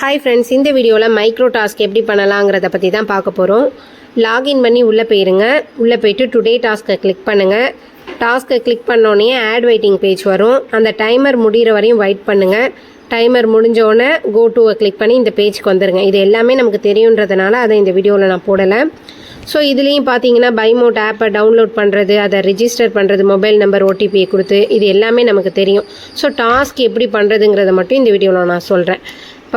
Hi friends இந்த வீடியோவில் micro task எப்படி பண்ணலாங்கிறத பற்றி தான் பார்க்க போகிறோம் லாகின் பண்ணி உள்ளே போயிருங்க. உள்ளே போயிட்டு டுடே டாஸ்க்கை கிளிக் பண்ணுங்கள் டாஸ்க்கை கிளிக் பண்ணோடனே ஆட் வெயிட்டிங் பேஜ் வரும். அந்த டைமர் முடிகிற வரையும் வெயிட் பண்ணுங்கள் டைமர் முடிஞ்சோடனே கோ டூவை கிளிக் பண்ணி இந்த பேஜ்க்கு வந்துடுங்க இது எல்லாமே நமக்கு தெரியுன்றதுனால அதை இந்த வீடியோவில் நான் போடலை. ஸோ இதுலேயும் பார்த்தீங்கன்னா பைமோட் ஆப்பை டவுன்லோட் பண்ணுறது அதை ரிஜிஸ்டர் பண்ணுறது மொபைல் நம்பர் ஓடிபியை கொடுத்து இது எல்லாமே நமக்கு தெரியும். ஸோ டாஸ்க் எப்படி பண்ணுறதுங்கிறத மட்டும் இந்த வீடியோவில் நான் சொல்கிறேன்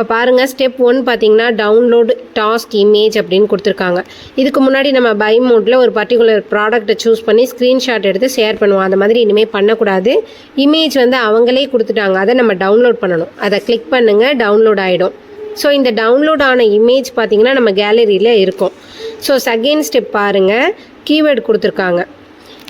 இப்போ பாருங்கள் ஸ்டெப் ஒன் பார்த்தீங்கன்னா டவுன்லோடு டாஸ்க் இமேஜ் அப்படின்னு கொடுத்துருக்காங்க. இதுக்கு முன்னாடி நம்ம பை மோட்டில் ஒரு பர்டிகுலர் ப்ராடக்ட்டை சூஸ் பண்ணி ஸ்க்ரீன்ஷாட் எடுத்து ஷேர் பண்ணுவோம். அந்த மாதிரி இனிமேல் பண்ணக்கூடாது. இமேஜ் வந்து அவங்களே கொடுத்துட்டாங்க. அதை நம்ம டவுன்லோட் பண்ணணும். அதை கிளிக் பண்ணுங்கள் டவுன்லோட் ஆகிடும் ஸோ இந்த டவுன்லோட் ஆன இமேஜ் பார்த்தீங்கன்னா நம்ம கேலரியில் இருக்கும். ஸோ செகண்ட் ஸ்டெப் பாருங்கள் கீவேர்டு கொடுத்துருக்காங்க.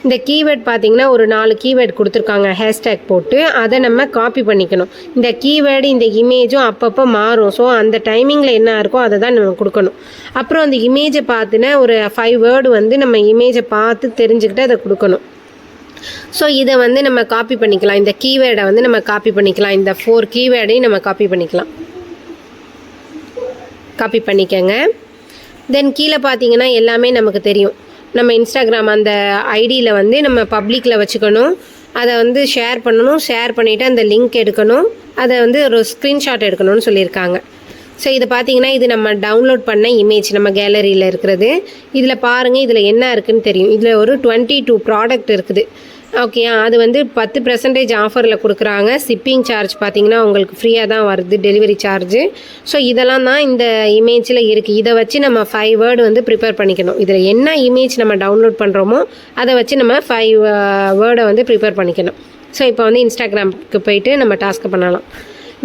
இந்த கீவேர்ட் பார்த்தீங்கன்னா ஒரு நாலு கீவேர்ட் கொடுத்துருக்காங்க. ஹேஷ்டேக் போட்டு அதை நம்ம காப்பி பண்ணிக்கணும். இந்த கீவேர்டு இந்த இமேஜும் அப்பப்போ மாறும். ஸோ அந்த டைமிங்கில் என்ன இருக்கோ அதை தான் நம்ம கொடுக்கணும். அப்புறம் அந்த இமேஜை பார்த்துனா ஒரு ஃபைவ் வேர்டு வந்து நம்ம இமேஜை பார்த்து தெரிஞ்சுக்கிட்டு அதை கொடுக்கணும். ஸோ இதை வந்து நம்ம காப்பி பண்ணிக்கலாம். இந்த கீவேர்டை வந்து நம்ம காப்பி பண்ணிக்கலாம். இந்த ஃபோர் கீவேர்டையும் நம்ம காப்பி பண்ணிக்கலாம். காப்பி பண்ணிக்கங்க. தென் கீழே பார்த்தீங்கன்னா எல்லாமே நமக்கு தெரியும். நம்ம இன்ஸ்டாகிராம் அந்த ஐடியில் வந்து நம்ம பப்ளிக்கில் வச்சுக்கணும். அதை வந்து ஷேர் பண்ணணும். ஷேர் பண்ணிவிட்டு அந்த லிங்க் எடுக்கணும். அதை வந்து ஒரு ஸ்க்ரீன்ஷாட் எடுக்கணும்னு சொல்லியிருக்காங்க. ஸோ இது பார்த்தீங்கன்னா இது நம்ம டவுன்லோட் பண்ண இமேஜ் நம்ம கேலரியில் இருக்கிறது. இதில் பாருங்கள் இதில் என்ன இருக்குதுன்னு தெரியும். இதில் ஒரு டுவெண்ட்டி டூ ப்ராடக்ட் இருக்குது. ஓகே அது வந்து பத்து பர்சன்டேஜ் ஆஃபரில் கொடுக்குறாங்க. ஷிப்பிங் சார்ஜ் பார்த்தீங்கன்னா உங்களுக்கு ஃப்ரீயாக தான் வருது டெலிவரி சார்ஜு ஸோ இதெல்லாம் தான் இந்த இமேஜில் இருக்குது இதை வச்சு நம்ம ஃபைவ் வேர்டு வந்து ப்ரிப்பேர் பண்ணிக்கணும். இதில் என்ன இமேஜ் நம்ம டவுன்லோட் பண்ணுறோமோ அதை வச்சு நம்ம ஃபைவ் வேர்டை வந்து ப்ரிப்பேர் பண்ணிக்கணும். ஸோ இப்போ வந்து இன்ஸ்டாகிராமுக்கு போயிட்டு நம்ம டாஸ்க்கு பண்ணலாம்.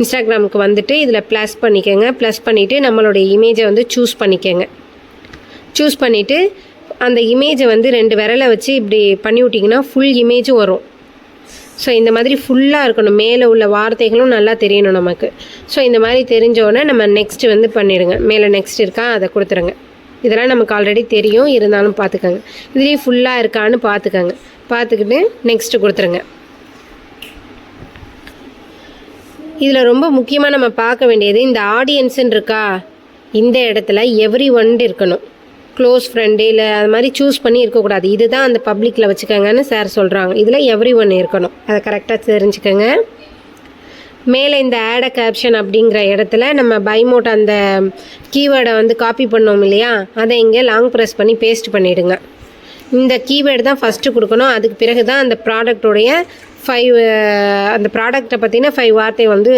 இன்ஸ்டாகிராமுக்கு வந்துட்டு இதில் ப்ளஸ் பண்ணிக்கோங்க. ப்ளஸ் பண்ணிவிட்டு நம்மளுடைய இமேஜை வந்து சூஸ் பண்ணிக்கோங்க. சூஸ் பண்ணிவிட்டு அந்த இமேஜை வந்து ரெண்டு விரலை வச்சு இப்படி பண்ணி விட்டிங்கன்னா ஃபுல் இமேஜும் வரும். ஸோ இந்த மாதிரி ஃபுல்லாக இருக்கணும். மேலே உள்ள வார்த்தைகளும் நல்லா தெரியணும் நமக்கு. ஸோ இந்த மாதிரி தெரிஞ்சோடனே நம்ம நெக்ஸ்ட்டு வந்து பண்ணிடுங்க. மேலே நெக்ஸ்ட் இருக்கா அதை கொடுத்துருங்க. இதெல்லாம் நமக்கு ஆல்ரெடி தெரியும். இருந்தாலும் பார்த்துக்கோங்க. இதுலேயும் ஃபுல்லாக இருக்கான்னு பார்த்துக்கோங்க. பார்த்துக்கிட்டு நெக்ஸ்ட்டு கொடுத்துருங்க. இதில் ரொம்ப முக்கியமாக நம்ம பார்க்க வேண்டியது இந்த ஆடியன்ஸுன்னு இருக்கா? இந்த இடத்துல எவ்ரி ஒன் இருக்கணும். க்ளோஸ் ஃப்ரெண்டு இல்லை அது மாதிரி சூஸ் பண்ணி இருக்கக்கூடாது. இதுதான் அந்த பப்ளிக்கில் வச்சுக்கோங்கன்னு சார் சொல்கிறாங்க இதில் எவ்ரி ஒன் இருக்கணும். அதை கரெக்டாக தெரிஞ்சுக்கோங்க. மேலே இந்த ஆட கேப்ஷன் அப்படிங்கிற இடத்துல நம்ம பைமோட் அந்த கீவேர்டை வந்து காப்பி பண்ணோம் இல்லையா? அதை இங்கே லாங் ப்ரெஸ் பண்ணி பேஸ்ட் பண்ணிவிடுங்க இந்த கீவேர்டு தான் ஃபஸ்ட்டு கொடுக்கணும். அதுக்கு பிறகு தான் அந்த ப்ராடக்டோடைய ஃபைவ் uh, அந்த ப்ராடக்ட்டை பற்றின ஃபைவ் வார்த்தை வந்து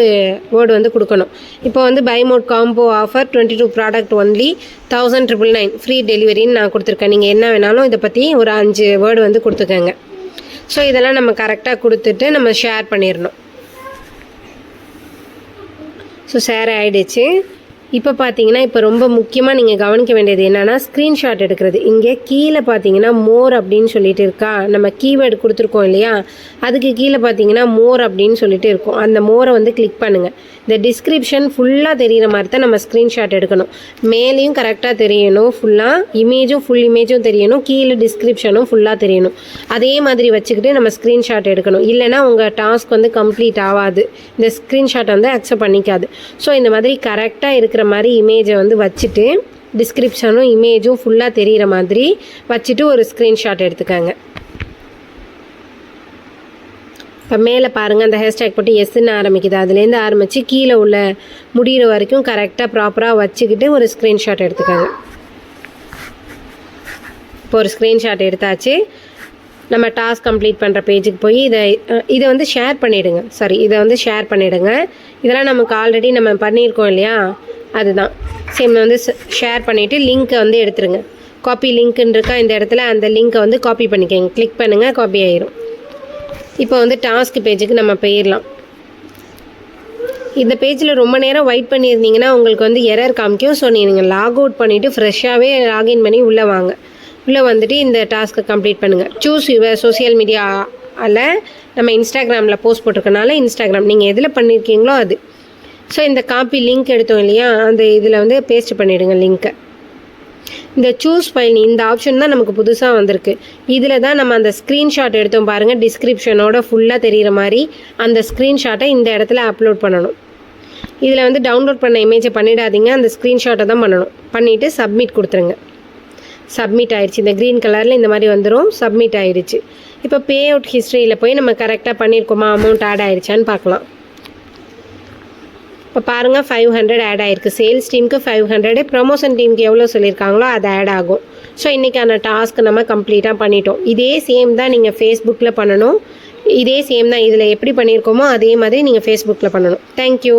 வேர்டு வந்து கொடுக்கணும். இப்போ வந்து பைமோட் combo offer twenty two product only thousand triple nine free டெலிவரின்னு நான் கொடுத்துருக்கேன். நீங்கள் என்ன வேணாலும் இதை பற்றி ஒரு அஞ்சு வேர்டு வந்து கொடுத்துக்கோங்க. ஸோ இதெல்லாம் நம்ம கரெக்டாக கொடுத்துட்டு நம்ம ஷேர் பண்ணிடணும். ஸோ ஷேர் ஆகிடுச்சு இப்போ பார்த்தீங்கன்னா இப்போ ரொம்ப முக்கியமாக நீங்கள் கவனிக்க வேண்டியது என்னென்னா ஸ்க்ரீன்ஷாட் எடுக்கிறது. இங்கே கீழே பார்த்தீங்கன்னா மோர் அப்படின்னு சொல்லிட்டு இருக்கா? நம்ம கீவேர்டு கொடுத்துருக்கோம் இல்லையா? அதுக்கு கீழே பார்த்தீங்கன்னா மோர் அப்படின்னு சொல்லிட்டு இருக்கும். அந்த மோரை வந்து கிளிக் பண்ணுங்கள் இந்த டிஸ்கிரிப்ஷன் ஃபுல்லாக தெரிகிற மாதிரி தான் நம்ம ஸ்க்ரீன்ஷாட் எடுக்கணும். மேலேயும் கரெக்டாக தெரியணும் ஃபுல்லாக இமேஜும் ஃபுல் இமேஜும் தெரியணும். கீழே டிஸ்கிரிப்ஷனும் ஃபுல்லாக தெரியணும். அதே மாதிரி வச்சுக்கிட்டு நம்ம ஸ்க்ரீன்ஷாட் எடுக்கணும். இல்லைனா உங்கள் டாஸ்க் வந்து கம்ப்ளீட் ஆகாது. இந்த ஸ்க்ரீன்ஷாட் வந்து அக்செப்ட் பண்ணிக்காது. ஸோ இந்த மாதிரி கரெக்டாக இருக்கிற மாதிரி இமேஜை வந்து வச்சுட்டு டிஸ்கிரிப்ஷனும் இமேஜும் ஃபுல்லாக தெரிகிற மாதிரி வச்சுட்டு ஒரு ஸ்க்ரீன்ஷாட் எடுத்துக்கோங்க. இப்போ மேலே பாருங்கள் அந்த ஹேஷ்டேக் போட்டு எஸ்ன்னு ஆரம்பிக்குது. அதுலேருந்து ஆரம்பித்து கீழே உள்ள முடிகிற வரைக்கும் கரெக்டாக ப்ராப்பராக வச்சுக்கிட்டு ஒரு ஸ்க்ரீன்ஷாட் எடுத்துக்கோங்க. இப்போ ஒரு ஸ்க்ரீன்ஷாட் எடுத்தாச்சு. நம்ம டாஸ்க் கம்ப்ளீட் பண்ணுற பேஜுக்கு போய் இதை இதை வந்து ஷேர் பண்ணிவிடுங்க சாரி இதை வந்து ஷேர் பண்ணிவிடுங்க இதெல்லாம் நமக்கு ஆல்ரெடி நம்ம பண்ணியிருக்கோம் இல்லையா? அதுதான். சேம் வந்து ஷேர் பண்ணிவிட்டு லிங்க்கை வந்து எடுத்துருங்க. காப்பி லிங்க்குன்னு இருக்கா இந்த இடத்துல அந்த லிங்க்கை வந்து காப்பி பண்ணிக்கோங்க. கிளிக் பண்ணுங்கள் காப்பி ஆயிரும். இப்போ வந்து டாஸ்க் பேஜுக்கு நம்ம போயிடலாம் இந்த பேஜில் ரொம்ப நேரம் வெயிட் பண்ணியிருந்தீங்கன்னா உங்களுக்கு வந்து எரர் காமிக்கும். ஸோ நீங்கள் லாக் அவுட் பண்ணிவிட்டு ஃப்ரெஷ்ஷாகவே லாகின் பண்ணி உள்ளே வாங்க. உள்ளே வந்துட்டு இந்த டாஸ்க்கை கம்ப்ளீட் பண்ணுங்கள் சூஸ் யுவர் சோசியல் மீடியாவில் நம்ம இன்ஸ்டாகிராமில் போஸ்ட் போட்டிருக்கனால இன்ஸ்டாகிராம் நீங்கள் எதில் பண்ணியிருக்கீங்களோ அது. ஸோ இந்த காப்பி லிங்க் எடுத்தோம் இல்லையா? அந்த இதில் வந்து பேஸ்ட் பண்ணிவிடுங்க லிங்க்கை இந்த சூஸ் ஃபைல் இந்த ஆப்ஷன் தான் நமக்கு புதுசாக வந்திருக்கு. இதில் தான் நம்ம அந்த ஸ்க்ரீன்ஷாட் எடுத்தோம் பாருங்கள் டிஸ்கிரிப்ஷனோட ஃபுல்லாக தெரிகிற மாதிரி அந்த ஸ்க்ரீன்ஷாட்டை இந்த இடத்துல அப்லோட் பண்ணணும். இதில் வந்து டவுன்லோட் பண்ண இமேஜை பண்ணிடாதீங்க. அந்த ஸ்க்ரீன்ஷாட்டை தான் பண்ணணும். பண்ணிவிட்டு சப்மிட் கொடுத்துருங்க. சப்மிட் ஆயிடுச்சு. இந்த க்ரீன் கலரில் இந்த மாதிரி வந்துடும் சப்மிட் ஆயிடுச்சு. இப்போ பே அவுட் ஹிஸ்ட்ரியில் போய் நம்ம கரெக்டாக பண்ணியிருக்கோமா அமௌண்ட் ஆட் ஆயிடுச்சான்னு பார்க்கலாம். இப்போ பாருங்கள் ஃபைவ் ஹண்ட்ரட் ஆட் ஆயிருக்கு. சேல்ஸ் டீமுக்கு ஃபைவ் ஹண்ட்ரடு ப்ரொமோஷன் டீமுக்கு எவ்வளோ சொல்லியிருக்காங்களோ அது ஆட் ஆகும். ஸோ இன்றைக்கான டாஸ்க் நம்ம கம்ப்ளீட்டாக பண்ணிட்டோம். இதே சேம் தான் நீங்கள் ஃபேஸ்புக்கில் பண்ணணும். இதே சேம் தான் இதில் எப்படி பண்ணியிருக்கோமோ அதே மாதிரி நீங்கள் ஃபேஸ்புக்கில் பண்ணணும். தேங்க்யூ